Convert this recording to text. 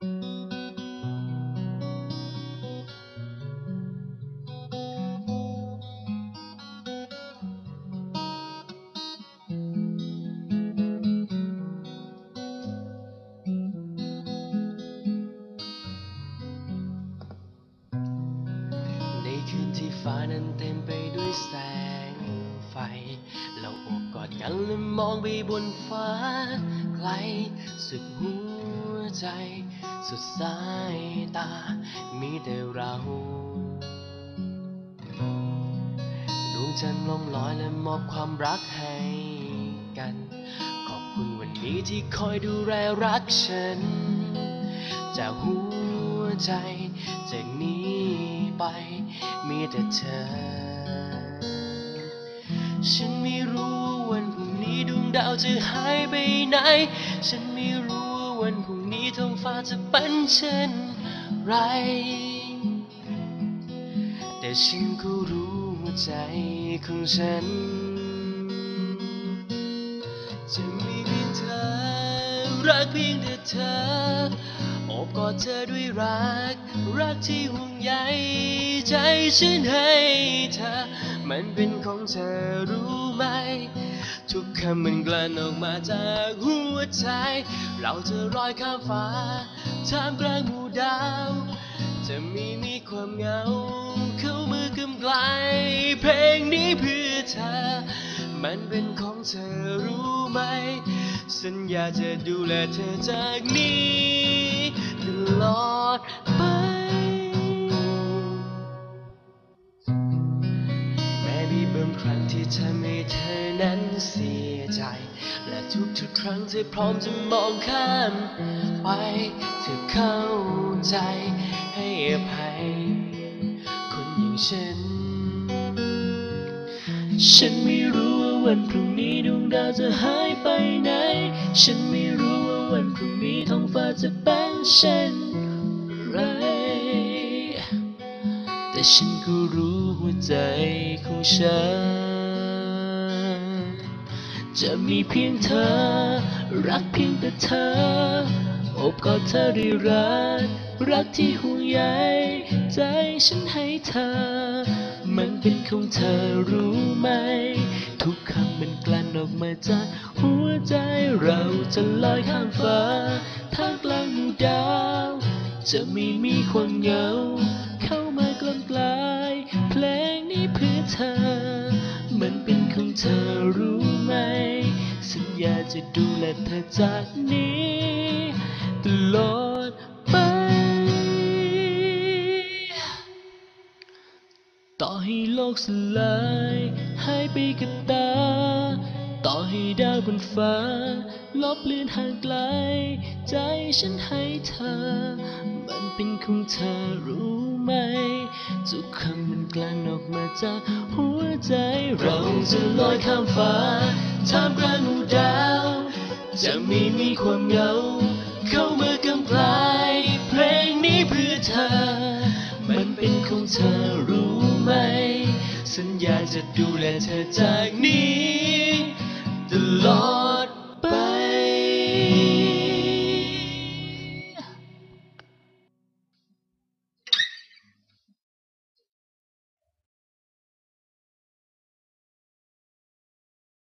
ในคืนที่ฟ้านั้นเต็มไปด้วยแสงไฟ เราโอบกอดกันและมองไปบนฟ้าไกลสุดหัวใจ สุดสายตามีแต่เราดวงจันทร์ลงลอยและมอบความรักให้กัน ขอบคุณวันนี้ที่คอยดูแลรักฉัน จากหัวใจจากนี้ไปมีแต่เธอ ฉันไม่รู้วันพรุ่งนี้ดวงดาวจะหายไปไหน ฉันไม่รู้วันพรุ่ง ท้องฟ้าจะเป็นเช่นไร แต่ฉันก็รู้ว่าใจของฉัน จะมีเพียงเธอรักเพียงแต่เธอโอบกอ ดเธอด้วยรัก รักที่ห่วงใยใจฉันให้เธอ มันเป็นของเธอรู้ไหม ทุกคำมันกลั่นออกมาจากหัวใจ เราจะลอยข้ามฟ้าท่ามกลางหมู่ดาว จะมีมีความเหงา เข้ามือกำไกล เพลงนี้เพื่อเธอ มันเป็นของเธอรู้ไหม สัญญาจะดูแลเธอจากนี้ ตลอดไป แม้มีบางครั้งที่ทำให้เธอนั้นเสียใจ และทุกๆครั้งเธอพร้อมจะมองข้ามไปเธอเข้าใจให้อภัย คนอย่างฉัน ฉันไม่รู้ว่าวันพรุ่งนี้ดวงดาวจะหายไปไหน ฉันไม่รู้ว่าวันพรุ่งนี้ท้อง จะเป็นเช่นไร แต่ฉันก็รู้หัวใจของฉัน จะมีเพียงเธอ รักเพียงแต่เธอ อบกอดเธอด้รัก รักที่ห่วงใยใจฉันให้เธอ มันเป็นของเธอรู้ไหม ทุกคำมันกลั่นออกมาจาก หัวใจเราจะลอยข้ามฟ้าท่ามกลางหมู่ดาว จะไม่มีความเหงา เข้ามากลมกลายเพลงนี้เพื่อเธอ มันเป็นของเธอรู้ไหม สัญญาจะดูแลเธอจากนี้ตลอดไป ต่อให้โลกสลายหายไปกับตา ดาวบนฟ้า ลบเลือนห่างไกล ใจฉันให้เธอ มันเป็นของเธอรู้ไหม ทุกคำมันกลั่นออกมาจากหัวใจ เราจะลอยข้ามฟ้าท่ามกลางดาว จะไม่มีความเหงา เข้ามากำกลาย เพลงนี้เพื่อเธอ มันเป็นของเธอรู้ไหม สัญญาจะดูแลเธอจากนี้